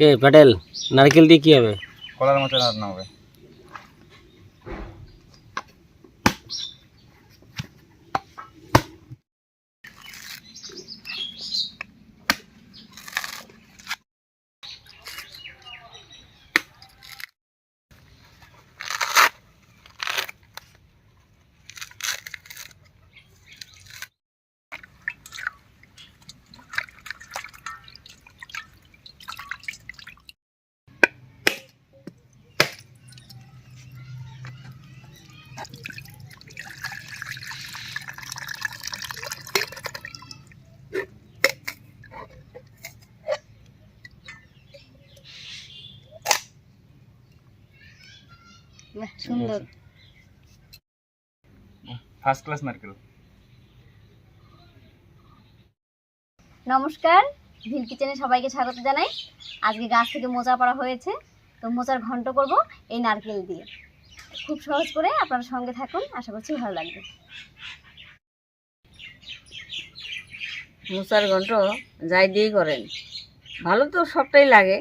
কে প্যাটেল নারকেল দিয়ে কি হবে? কলার মতো রান্না হবে। সুন্দর। ফার্স্ট ক্লাস নারকেল নমস্কার ভিল কিচেনে সবাইকে স্বাগত জানাই। আজকে গাছ থেকে মোচা পাড়া হয়েছে তো মোচার ঘন্ট করব এই নারকেল দিয়ে। খুব সহজ করে আপনারা সঙ্গে থাকুন আশা করছি ভালো লাগবে। মোচার ঘন্ট যাই দিয়েই করেন। ভালো তো সবটাই লাগে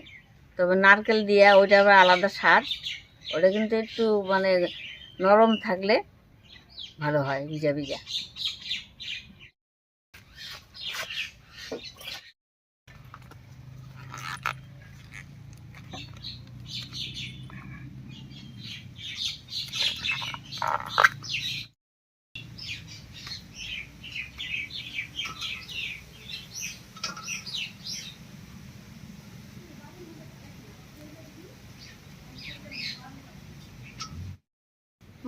তবে নারকেল দিয়ে ওইটা আবার আলাদা স্বাদ। ওটা কিন্তু একটু মানে নরম থাকলে ভালো হয় ভিজা ভিজা।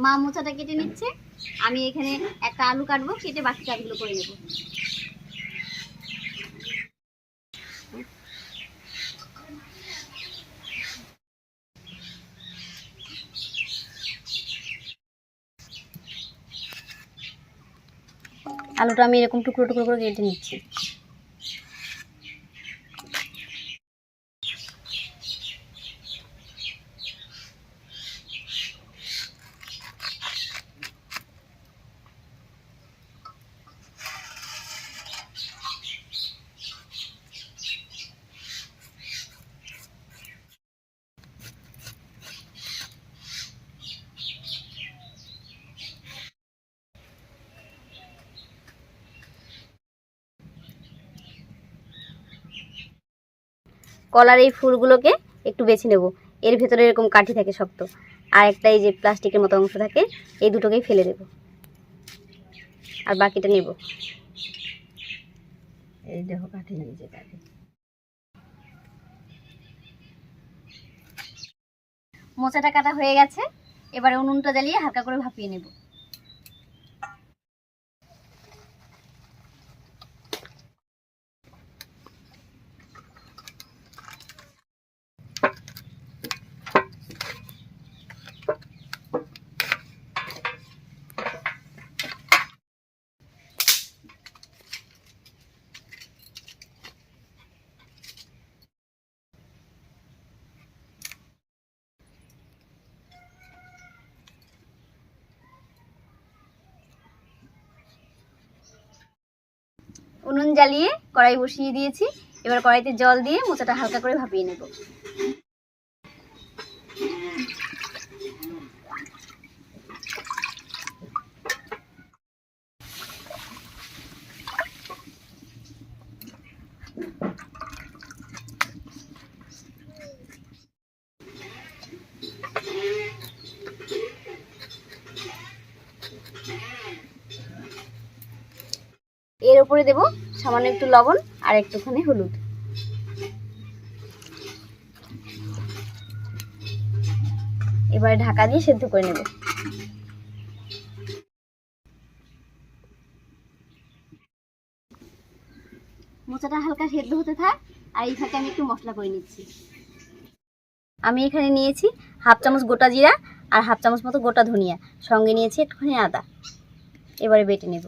মা মোচাটা কেটে নিচ্ছে। আমি এখানে একটা আলু কাটবো, কেটে বাকি কাজগুলো করে নেব। আলুটা আমি এরকম টুকরো টুকরো করে কেটে নিচ্ছি। কলার এই ফুলগুলোকে একটু বেছে নেব। এর ভেতরে এরকম কাঠি থাকে শক্ত। আর একটা এই যে প্লাস্টিকের মতো অংশ থাকে এই দুটোকেই ফেলে দেব। আর বাকিটা নেব। এই দেখো কাঠি নিয়েছে কাঠি। মোচাটা কাটা হয়ে গেছে। এবারে উনুনটা জ্বালিয়ে হালকা করে ভাপিয়ে নেব। উনুন জ্বালিয়ে কড়াই বসিয়ে দিয়েছি। এবার কড়াইতে জল দিয়ে মোচাটা হালকা করে ভাপিয়ে নেব। উপরে দেব, সামান্য একটু লবণ আর একটুখানি হলুদ। এবারে ঢাকা দিয়ে সেদ্ধ করে নেব। মোচাটা হালকা সেদ্ধ হতে থাক, আর এই ফাঁকে আমি একটু মশলা করে নিচ্ছি। আমি এখানে নিয়েছি হাফ চামচ গোটা জিরা আর হাফ চামচ মতো গোটা ধনিয়া, সঙ্গে নিয়েছি একটুখানি আদা। এবারে বেটে নেব।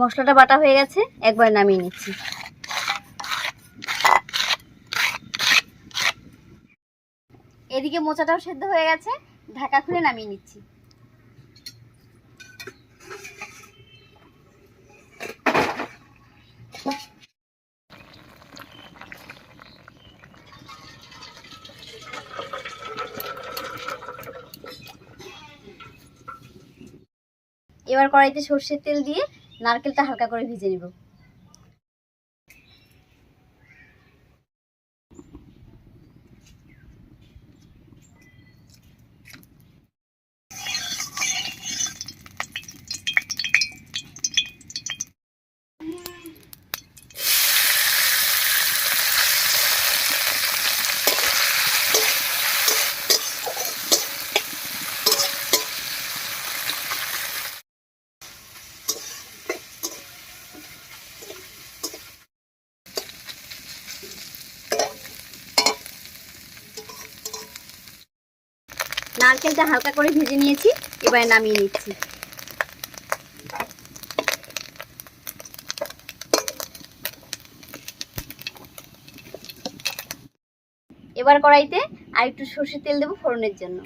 মশলাটা বাটা হয়ে গেছে, একবার নামিয়ে নিচ্ছি। এদিকে মোচাটাও সেদ্ধ হয়ে গেছে, ঢাকা খুলে নামিয়ে নিচ্ছি। এবার কড়াইতে সর্ষের তেল দিয়ে নারকেলটা হালকা করে ভিজে নিব। নারকেলটা হালকা করে ভেজে নিয়েছি, এবারে নামিয়ে নিচ্ছি। এবার কড়াইতে আর একটু সর্ষের তেল দেবো ফোড়নের জন্য।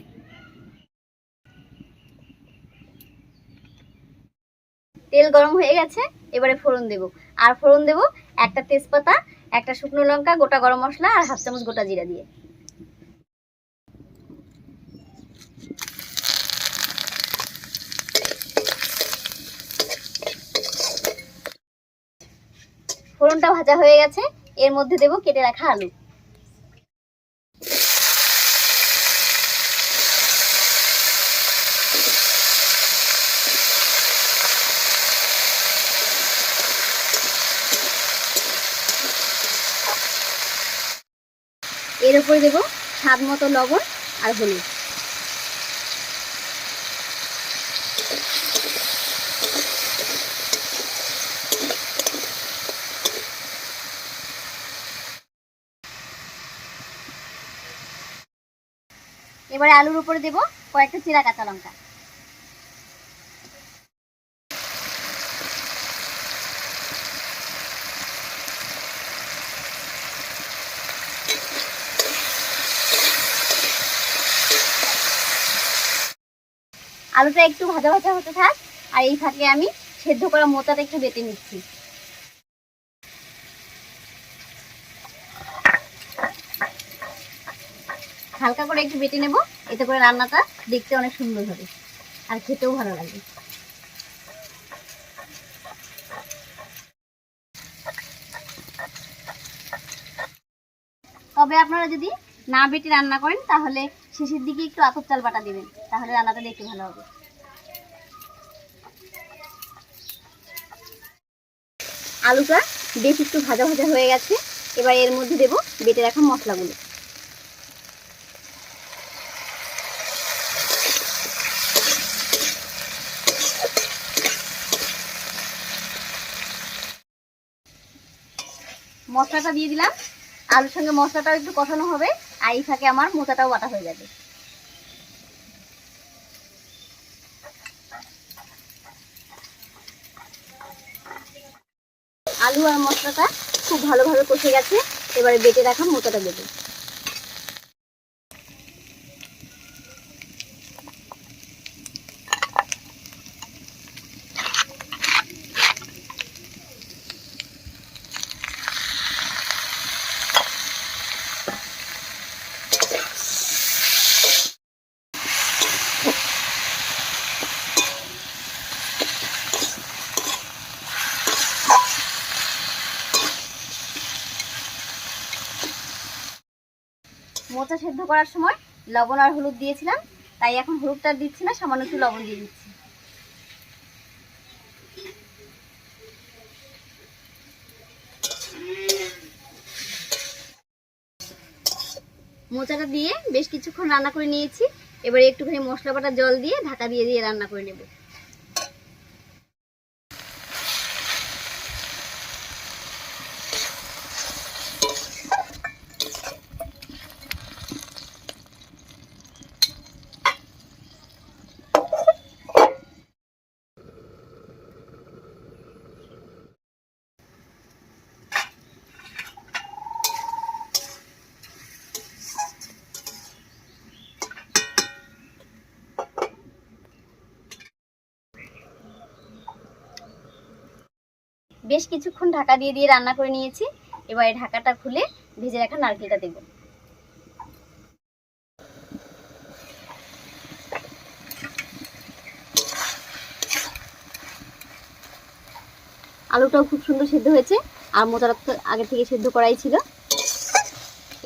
তেল গরম হয়ে গেছে, এবারে ফোড়ন দেব। আর ফোড়ন দেব একটা তেজপাতা, একটা শুকনো লঙ্কা, গোটা গরম মশলা আর হাফ চামচ গোটা জিরা দিয়ে। ফোড়নটা ভাজা হয়ে গেছে। এর মধ্যে দেব কেটে রাখা আলু। এর উপরে দেব স্বাদ মতো লবণ আর হলুদ। এবারে আলুর উপরে দেব কয়েকটা চিরা কাঁচা লঙ্কা। আলুটা একটু ভাজা ভাজা হতে থাক, আর এই ফাঁকে আমি সেদ্ধ করা মোচাটা একটু বেটে নিচ্ছি। হালকা করে একটু বেটে নেব, এতে করে রান্নাটা দেখতে অনেক সুন্দর হবে আর খেতেও ভালো লাগবে তবে আপনারা যদি না বেটে রান্না করেন, তাহলে শেষের দিকে একটু আতপ চাল বাটা দেবেন, তাহলে রান্নাটা দেখতে ভালো হবে। আলুটা বেশ একটু ভাজা ভাজা হয়ে গেছে, এবার এর মধ্যে দেব বেটে রাখা মশলাগুলো। মশলাটা দিয়ে দিলাম। আলুর সঙ্গে মশলাটাও একটু কষানো হবে। আর এই ফাঁকে আমার মোচাটাও বাটা হয়ে যাবে। আলু আর মশলাটা খুব ভালোভাবে কষে গেছে। এবারে বেটে রাখা মোচাটা দেবো মোচা সেদ্ধ করার সময় লবণ আর হলুদ দিয়েছিলাম, তাই এখন হলুদটা দিচ্ছি না, সামান্য একটু লবণ দিয়ে দিচ্ছি। মোচাটা দিয়ে বেশ কিছুক্ষণ রান্না করে নিয়েছি। এবারে একটুখানি মশলা বাটা জল দিয়ে ঢাকা দিয়ে দিয়ে রান্না করে নেব। বেশ কিছুক্ষণ ঢাকা দিয়ে দিয়ে রান্না করে নিয়েছি। এবার ঢাকাটা খুলে ভেজে রাখা নারকেলটা দেব। আলুটাও খুব সুন্দর সেদ্ধ হয়েছে, আর মোটা আগে থেকে সেদ্ধ করাই ছিল।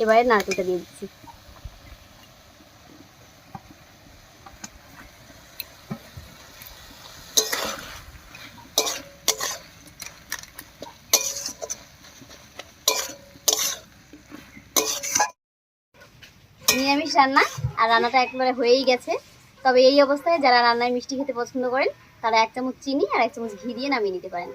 এবারে নারকেলটা দিয়ে দিচ্ছি। নিরামিষ রান্না, আর রান্নাটা একেবারে হয়েই গেছে। তবে এই অবস্থায় যারা রান্নায় মিষ্টি খেতে পছন্দ করেন, তারা এক চামচ চিনি আর এক চামচ ঘি দিয়ে নামিয়ে নিতে পারেন।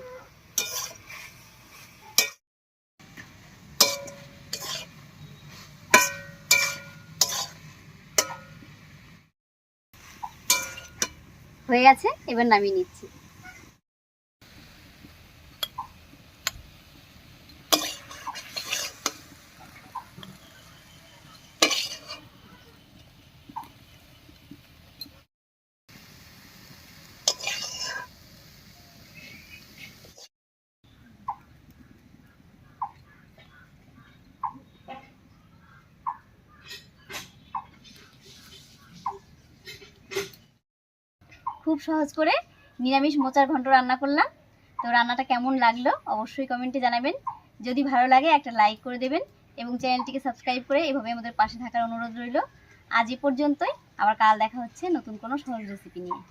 হয়ে গেছে, এবার নামিয়ে নিচ্ছি। খুব সহজ করে নিরামিষ মোচার ঘন্ট রান্না করলাম। তো রান্নাটা কেমন লাগল অবশ্যই কমেন্টে জানাবেন। যদি ভালো লাগে একটা লাইক করে দেবেন এবং চ্যানেলটিকে সাবস্ক্রাইব করে এভাবে আমাদের পাশে থাকার অনুরোধ রইল। আজ এ পর্যন্তই। আবার কাল দেখা হচ্ছে নতুন কোনো সহজ রেসিপি নিয়ে।